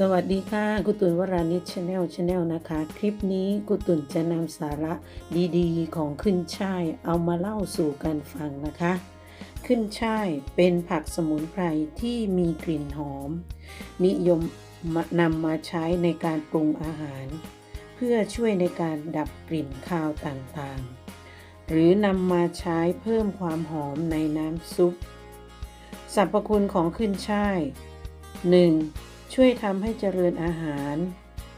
สวัสดีค่ะกุตุนวรานิชชาแนลชาแนลนะคะ คลิปนี้กุตุนจะนำสาระดีๆ ของขึ้นช่ายเอามาเล่าสู่กันฟังนะคะ ขึ้นช่ายเป็นผักสมุนไพรที่มีกลิ่นหอม นิยมนำมาใช้ในการปรุงอาหาร เพื่อช่วยในการดับกลิ่นคาวต่างๆ หรือนำมาใช้เพิ่มความหอมในน้ำซุปสรรพคุณของขึ้นช่าย 1. ช่วยทำให้เจริญอาหาร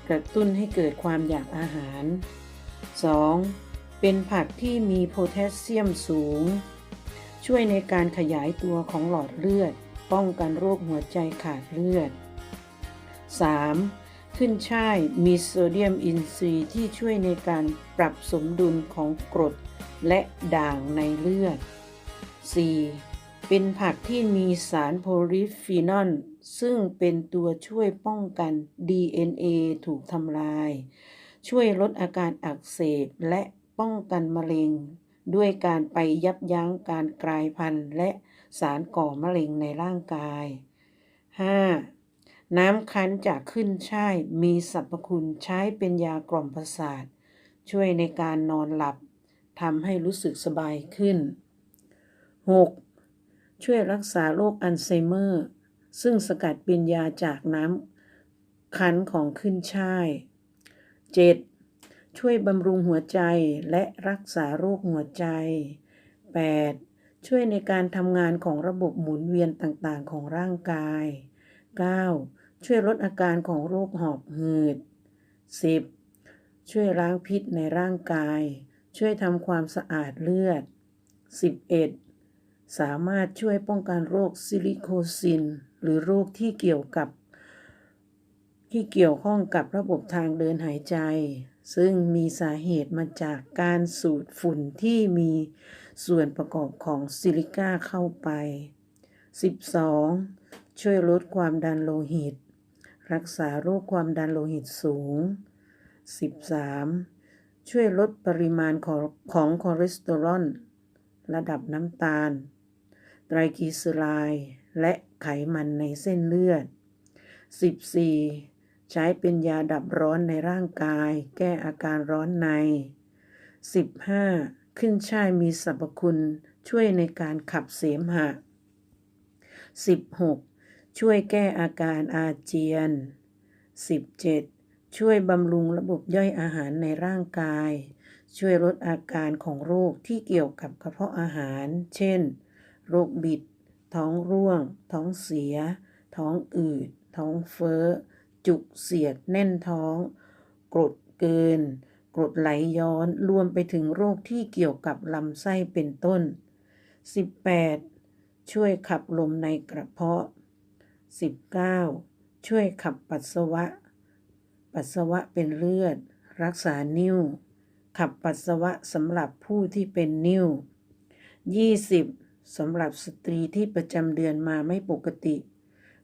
กระตุ้นให้เกิดความอยากอาหาร 2. เป็นผักที่มีโพแทสเซียมสูง ช่วยในการขยายตัวของหลอดเลือด ป้องกันโรคหัวใจขาดเลือด 3. ขึ้นช่ายมีโซเดียมอินทรีย์ที่ช่วยในการปรับสมดุลของกรดและด่างในเลือด 4. เป็นผักที่มีสารโพลิฟีนอลซึ่งเป็นตัวช่วยป้องกัน DNA ถูกทำลาย ช่วยลดอาการอักเสบและป้องกันมะเร็ง ด้วยการไปยับยั้งการกลายพันธุ์ และสารก่อมะเร็งในร่างกาย 5. น้ำคั้นจากขึ้นช่ายมีสรรพคุณใช้เป็นยากล่อมประสาท ช่วยในการนอนหลับทำให้รู้สึกสบายขึ้น 6. ช่วยรักษาโรคอัลไซเมอร์ ซึ่งสกัดเป็นยาจากน้ำคั้นของขึ้นช่าย 7. ช่วยบำรุงหัวใจและรักษาโรคหัวใจ 8. ช่วยในการทำงานของระบบหมุนเวียนต่างๆ ของร่างกาย 9. ช่วยลดอาการของโรคหอบหืด 10. ช่วยล้างพิษในร่างกาย ช่วยทำความสะอาดเลือด 11. สามารถช่วยป้องกันโรคซิลิโคซิน หรือโรคที่เกี่ยวกับ ที่เกี่ยวข้องกับระบบทางเดินหายใจ ซึ่งมีสาเหตุมาจากการสูดฝุ่นที่มีส่วนประกอบของซิลิก้าเข้าไป 12. ช่วยลดความดันโลหิต รักษาโรคความดันโลหิตสูง 13. ช่วยลดปริมาณของของคอเลสเตอรอลระดับน้ำตาล ไตรกลีเซอไรด์และไขมันในเส้นเลือด 14. ใช้เป็นยาดับร้อนในร่างกาย แก้อาการร้อนใน 15. ขึ้นช่ายมีสรรพคุณช่วยในการขับเสมหะ 16. ช่วยแก้อาการอาเจียน 17. ช่วยบำรุงระบบย่อยอาหารในร่างกาย ช่วยลดอาการของโรคที่เกี่ยวกับกระเพาะอาหาร เช่น โรคบิด ท้องร่วง ท้องเสีย ท้องอืด ท้องเฟ้อ จุกเสียดแน่นท้อง กรดเกิน กรดไหลย้อนรวมไปถึงโรคที่เกี่ยวกับลำไส้เป็นต้น 18. ช่วยขับลมในกระเพาะ 19. ช่วยขับปัสสาวะ ปัสสาวะเป็นเลือด รักษานิ่วขับปัสสาวะสำหรับผู้ที่เป็นนิ่ว 20. สำหรับสตรีที่ประจำเดือนมาไม่ปกติ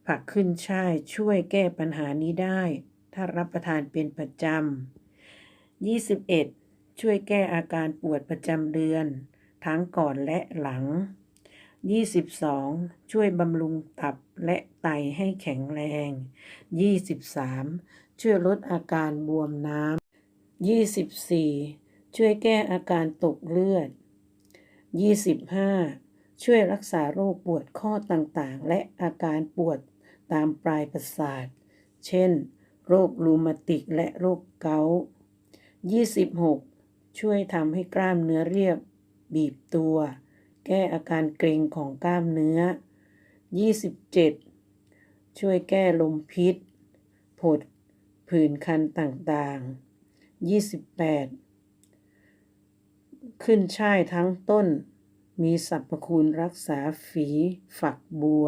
ผักขึ้นช่ายช่วยแก้ปัญหานี้ได้ ถ้ารับประทานเป็นประจำ 21. ช่วยแก้อาการปวดประจำเดือน ทั้งก่อนและหลัง 22. ช่วยบำรุงตับและไตให้แข็งแรง 23. ช่วยลดอาการบวมน้ำ 24. ช่วยแก้อาการตกเลือด 25. ช่วยรักษาโรคปวดข้อต่างๆ และอาการปวดตามปลายประสาท เช่น โรครูมาติกและโรคเกาต์ 26. ช่วยทำให้กล้ามเนื้อเรียบ บีบตัว แก้อาการเกร็งของกล้ามเนื้อ 27. ช่วยแก้ลมพิษ ผดผื่นคันต่างๆ 28. ขึ้นช่ายทั้งต้น มีสรรพคุณรักษาฝีฝักบัว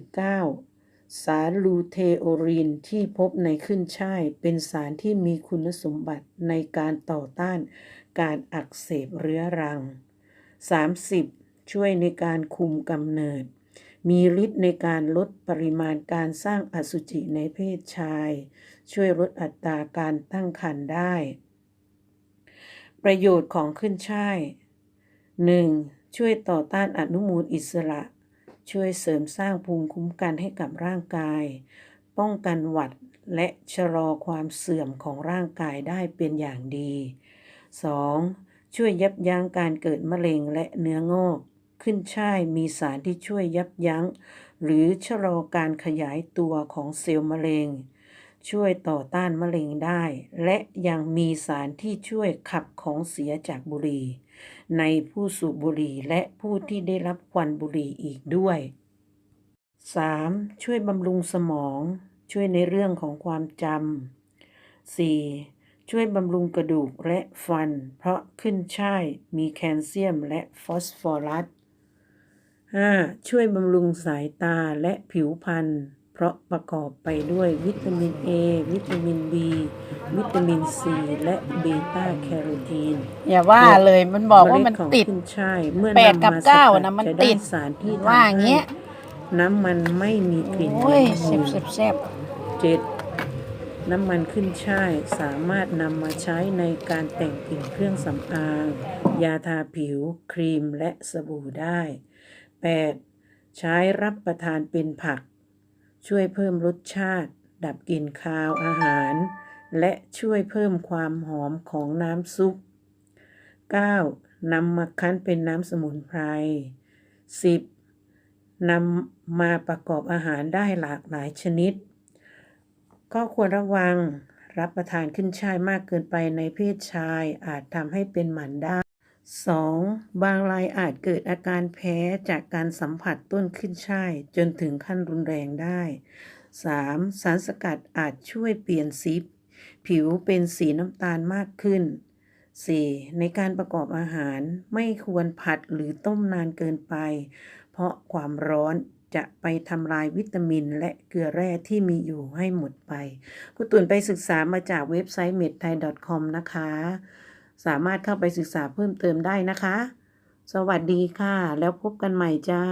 29. สารลูเทโอรีนที่พบในขึ้นช่ายเป็นสารที่มีคุณสมบัติในการต่อต้านการอักเสบเรื้อรัง 30. ช่วยในการคุมกำเนิด มีฤทธิ์ในการลดปริมาณการสร้างอสุจิในเพศชาย ช่วยลดอัตราการตั้งครรภ์ได้ ประโยชน์ของขึ้นช่าย 1. ช่วยต่อต้านอนุมูลอิสระ ช่วยเสริมสร้างภูมิคุ้มกันให้กับร่างกาย ป้องกันหวัดและชะลอความเสื่อมของร่างกายได้เป็นอย่างดี 2. ช่วยยับยั้งการเกิดมะเร็งและเนื้องอก ขึ้นช่ายมีสารที่ช่วยยับยั้ง หรือชะลอการขยายตัวของเซลล์มะเร็ง ช่วยต่อต้านมะเร็งได้ และยังมีสารที่ช่วยขับของเสียจากบุหรี่ ในผู้สูบบุหรี่และผู้ที่ได้รับควันบุหรี่อีกด้วย 3. ช่วยบำรุงสมอง ช่วยในเรื่องของความจำ 4. ช่วยบำรุงกระดูกและฟัน เพราะขึ้นช่ายมีแคลเซียมและฟอสฟอรัส 5. ช่วยบำรุงสายตาและผิวพรรณ เพราะประกอบไปด้วยวิตามิน A วิตามิน B วิตามิน C และเบต้าแคโรทีน อย่าว่าเลยมันบอกว่ามันเล็ของติดขึ้นช่ายเมื่อแปดนำกับมาสเก้ากัดนะมันจะติได้ดสารที่ว่าทำอย่างให้เงี้ยน้ำมันไม่มีกลิ่นโอ้ยเหม็นแซ่บหืนแซ่บแซ่บเจ็ดน้ำมันขึ้นช่ายสามารถนำมาใช้ในการแต่งกลิ่นเครื่องสำอาง ยาทาผิว ครีมและสบู่ได้ 8. ใช้รับประทานเป็นผัก ช่วยเพิ่มรสชาติ ดับกลิ่นคาวอาหาร และช่วยเพิ่มความหอมของน้ำซุป 9. นำมาคั้นเป็นน้ำสมุนไพร 10. นำมาประกอบอาหารได้หลากหลายชนิด ก็ควรระวังรับประทานขึ้นช่ายมากเกินไปในเพศชายอาจทำให้เป็นหมันได้ 2. บางรายอาจเกิดอาการแพ้จากการสัมผัสต้นขึ้นช่ายจนถึงขั้นรุนแรงได้ 3. สารสกัดอาจช่วยเปลี่ยนสีผิวเป็นสีน้ำตาลมากขึ้น 4. ในการประกอบอาหารไม่ควรผัดหรือต้มนานเกินไป เพราะความร้อนจะไปทำลายวิตามินและเกลือแร่ที่มีอยู่ให้หมดไปกุณตุนไปศึกษามาจากเว็บไซต์ medthai.com นะคะ สามารถเข้าไปศึกษาเพิ่มเติมได้นะคะ สวัสดีค่ะ แล้วพบกันใหม่จ้า